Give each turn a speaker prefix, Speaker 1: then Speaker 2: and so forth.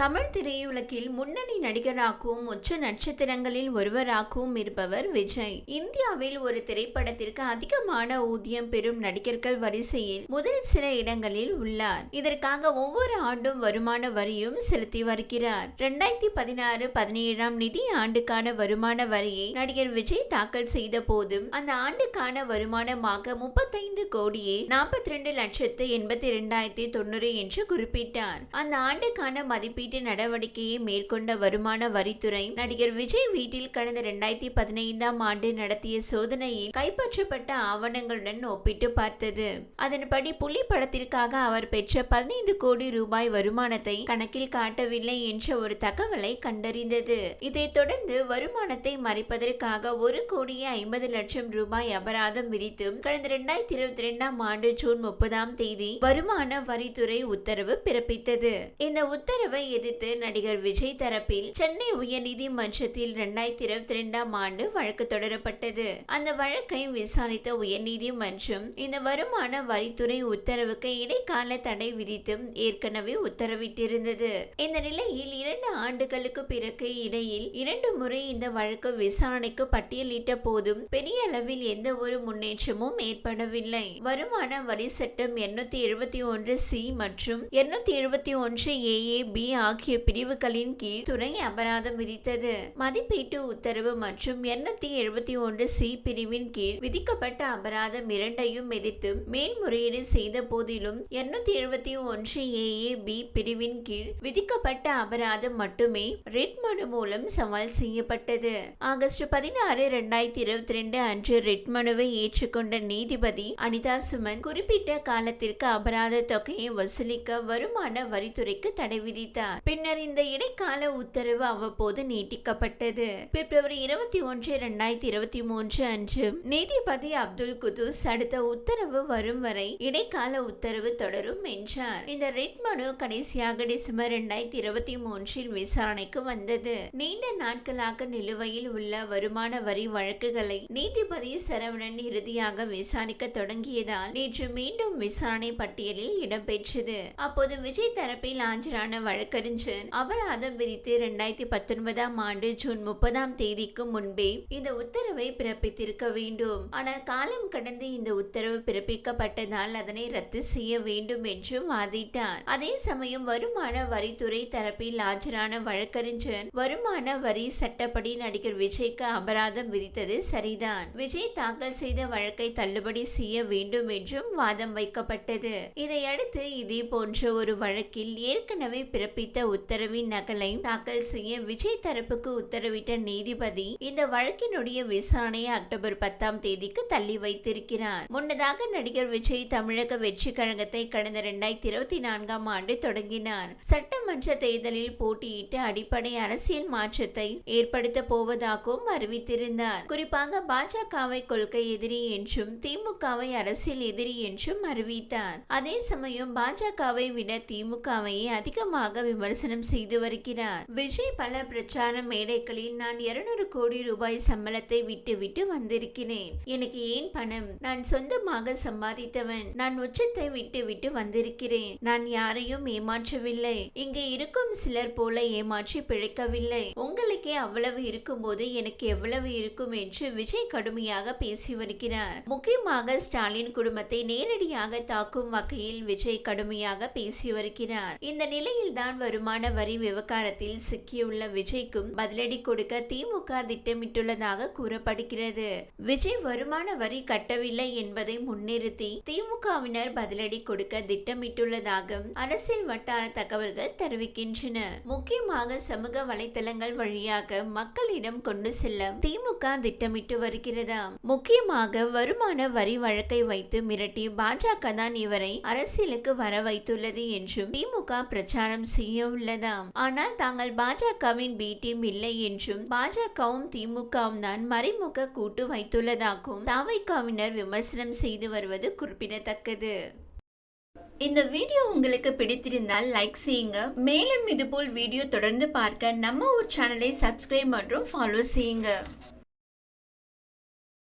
Speaker 1: தமிழ் திரையுலகில் முன்னணி நடிகராகவும் உச்ச நட்சத்திரங்களில் ஒருவராகவும் இருப்பவர் விஜய். இந்தியாவில் ஒரு திரைப்படத்திற்கு அதிகமான ஊதியம் பெறும் நடிகர்கள் வரிசையில் முதல் சில இடங்களில் உள்ளார். இதற்காக ஒவ்வொரு ஆண்டும் வருமான வரியும் செலுத்தி வருகிறார். இரண்டாயிரத்தி பதினாறு பதினேழாம் நிதி ஆண்டுக்கான வருமான வரியை நடிகர் விஜய் தாக்கல் செய்த போதும் அந்த ஆண்டுக்கான வருமானமாக முப்பத்தைந்து கோடியே நாற்பத்தி ரெண்டு லட்சத்து எண்பத்தி இரண்டாயிரத்தி தொண்ணூறு என்று குறிப்பிட்டார். அந்த ஆண்டுக்கான மதிப்பீடு மதிப்பீட்டு நடவடிக்கையை மேற்கொண்ட வருமான வரித்துறை நடிகர் விஜய் வீட்டில் கடந்த இரண்டாயிரத்தி பதினைந்தாம் ஆண்டு நடத்திய சோதனையில் கைப்பற்றப்பட்ட ஆவணங்களுடன் ஒப்பிட்டு பார்த்தது. அதன்படி புலி படத்திற்காக அவர் பெற்ற பதினைந்து கோடி ரூபாய் வருமானத்தை கணக்கில் காட்டவில்லை என்ற ஒரு தகவலை கண்டறிந்தது. இதைத் தொடர்ந்து வருமானத்தை மறைப்பதற்காக ஒரு கோடியே ஐம்பது லட்சம் ரூபாய் அபராதம் விதித்தும் கடந்த இரண்டாயிரத்தி இருபத்தி இரண்டாம் ஆண்டு ஜூன் முப்பதாம் தேதி வருமான வரித்துறை உத்தரவு பிறப்பித்தது. இந்த உத்தரவை எதிர்த்து நடிகர் விஜய் தரப்பில் சென்னை உயர்நீதிமன்றத்தில் இரண்டாயிரத்தி இருபத்தி இரண்டாம் ஆண்டு வழக்கு தொடரப்பட்டது. அந்த வழக்கை விசாரித்த உயர்நீதிமன்றம் இந்த வருமான வரித்துறை உத்தரவுக்கு இடைக்கால தடை விதித்தும் ஏற்கனவே உத்தரவிட்டிருந்தது. இந்த நிலையில் இரண்டு ஆண்டுகளுக்கு பிறகு இடையில் இரண்டு முறை இந்த வழக்கு விசாரணைக்கு பட்டியலிட்ட போதும் பெரிய அளவில் எந்த ஒரு முன்னேற்றமும் ஏற்படவில்லை. வருமான வரி சட்டம் எண்ணூத்தி எழுபத்தி ஒன்று சி மற்றும் எண்ணூத்தி எழுபத்தி ஒன்று ஏஏ பி ஆகிய பிரிவுகளின் கீழ் துணை அபராதம் விதித்தது. மதிப்பீட்டு உத்தரவு மற்றும் எண்ணூத்தி எழுபத்தி ஒன்று சி பிரிவின் கீழ் விதிக்கப்பட்ட அபராதம் இரண்டையும் எதிர்த்து மேல்முறையீடு செய்த போதிலும் எண்ணூத்தி எழுபத்தி ஒன்று ஏஏ பி பிரிவின் கீழ் விதிக்கப்பட்ட அபராதம் மட்டுமே ரிட் மனு மூலம் சவால் செய்யப்பட்டது. ஆகஸ்ட் பதினாறு இரண்டாயிரத்தி இருபத்தி ரெண்டு அன்று ரிட் மனுவை ஏற்றுக்கொண்ட நீதிபதி அனிதா சுமன் குறிப்பிட்ட காலத்திற்கு அபராத தொகையை வசூலிக்க வருமான வரித்துறைக்கு தடை விதித்தார். பின்னர் இந்த இடைக்கால உத்தரவு அவ்வப்போது நீட்டிக்கப்பட்டது. பிப்ரவரி இருபத்தி ஒன்று இரண்டாயிரத்தி இருபத்தி மூன்று அன்று நீதிபதி அப்துல் குதூஸ் அடுத்த உத்தரவு வரும் வரை இடைக்கால உத்தரவு தொடரும் என்றார். இந்த ரிட் மனு கடைசியாக டிசம்பர் இரண்டாயிரத்தி இருபத்தி மூன்றில் விசாரணைக்கு வந்தது. நீண்ட நாட்களாக நிலுவையில் உள்ள வருமான வரி வழக்குகளை நீதிபதி சரவணன் இறுதியாக விசாரிக்க தொடங்கியதால் நேற்று மீண்டும் விசாரணை பட்டியலில் இடம்பெற்றது. அப்போது விஜய் தரப்பில் ஆஜரான வழக்கறிஞர் அபராதம் விதித்து இரண்டாயிரத்தி பத்தொன்பதாம் ஆண்டு ஜூன் முப்பதாம் தேதிக்கு முன்பே இந்த உத்தரவை பிறப்பித்திருக்க வேண்டும். ஆனால் காலம் கடந்து இந்த உத்தரவு பிறப்பிக்கப்பட்டதால் அதனை ரத்து செய்ய வேண்டும் என்று வாதிட்டார். அதே சமயம் வருமான வரித்துறை தரப்பில் ஆஜரான வழக்கறிஞர் வருமான வரி சட்டப்படி நடிகர் விஜய்க்கு அபராதம் விதித்தது சரிதான். விஜய் தாக்கல் செய்த வழக்கை தள்ளுபடி செய்ய வேண்டும் என்றும் வாதம் வைக்கப்பட்டது. இதையடுத்து இதே போன்ற ஒரு வழக்கில் ஏற்கனவே பிறப்பித்த உத்தரவின் நகலை தாக்கல் செய்ய விஜய் தரப்புக்கு உத்தரவிட்ட நீதிபதி இந்த வழக்கினுடைய விசாரணையை அக்டோபர் பத்தாம் தேதிக்கு தள்ளி வைத்திருக்கிறார். முன்னதாக நடிகர் விஜய் தமிழக வெற்றி கழகத்தை கடந்த இரண்டாயிரத்தி இருபத்தி நான்காம் ஆண்டு தொடங்கினார். சட்டமன்ற தேர்தலில் போட்டியிட்டு அடிப்படை அரசியல் மாற்றத்தை ஏற்படுத்த போவதாகவும் அறிவித்திருந்தார். குறிப்பாக பாஜகவை கொள்கை எதிரி என்றும் திமுகவை அரசியல் எதிரி என்றும் அறிவித்தார். அதே சமயம் பாஜகவை விட திமுகவையே அதிகமாக விமர்சனம் விமர்சனம் செய்து வருகிறார். விஜய் பல பிரச்சார மேடைகளில் நான் இருநூறு கோடி ரூபாய் சம்பளத்தை விட்டுவிட்டு வந்திருக்கிறேன். எனக்கு ஏன் பணம்? நான் சொந்தமாக சம்பாதித்தவன். நான் உச்சத்தை விட்டு விட்டு வந்திருக்கிறேன். நான் யாரையும் ஏமாற்றவில்லை. இங்கே இருக்கும் சிலர் போல ஏமாற்றி பிழைக்கவில்லை. உங்களுக்கே அவ்வளவு இருக்கும்போது எனக்கு எவ்வளவு இருக்கும் என்று விஜய் கடுமையாக பேசி வருகிறார். முக்கியமாக ஸ்டாலின் குடும்பத்தை நேரடியாக தாக்கும் வகையில் விஜய் கடுமையாக பேசி வருகிறார். இந்த நிலையில் தான் வருமான வரி விவகாரத்தில் சிக்கியுள்ள விஜய்க்கும் பதிலடி கொடுக்க திமுக திட்டமிட்டுள்ளதாக கூறப்படுகிறது. விஜய் வருமான வரி கட்டவில்லை என்பதை முன்னிறுத்தி திமுகவினர் பதிலடி கொடுக்க திட்டமிட்டுள்ளதாக அரசியல் வட்டார தகவல்கள் தெரிவிக்கின்றன. முக்கியமாக சமூக வலைதளங்கள் வழியாக மக்களிடம் கொண்டு செல்ல திமுக திட்டமிட்டு வருகிறதாம் முக்கியமாக வருமான வரி வழக்கை வைத்து மிரட்டி பாஜக தான் இவரை அரசியலுக்கு வர வைத்துள்ளது என்றும் திமுக பிரச்சாரம் செய்ய உள்ளதாம் ஆனால் தாங்கள் பாஜகவின் பி டீம் இல்லை என்றும் பாஜகவும் திமுகவும் தான் மறைமுக கூட்டு வைத்துள்ளதாகவும் தாவைக்காவினர் விமர்சனம் செய்து வருவது குறிப்பிடத்தக்கது. இந்த வீடியோ உங்களுக்கு பிடித்திருந்தால் லைக் செய்யுங்க. மேலும் இதுபோல் வீடியோ தொடர்ந்து பார்க்க நம்ம ஒரு சேனலை சப்ஸ்கிரைப் மற்றும் ஃபாலோ செய்யுங்க.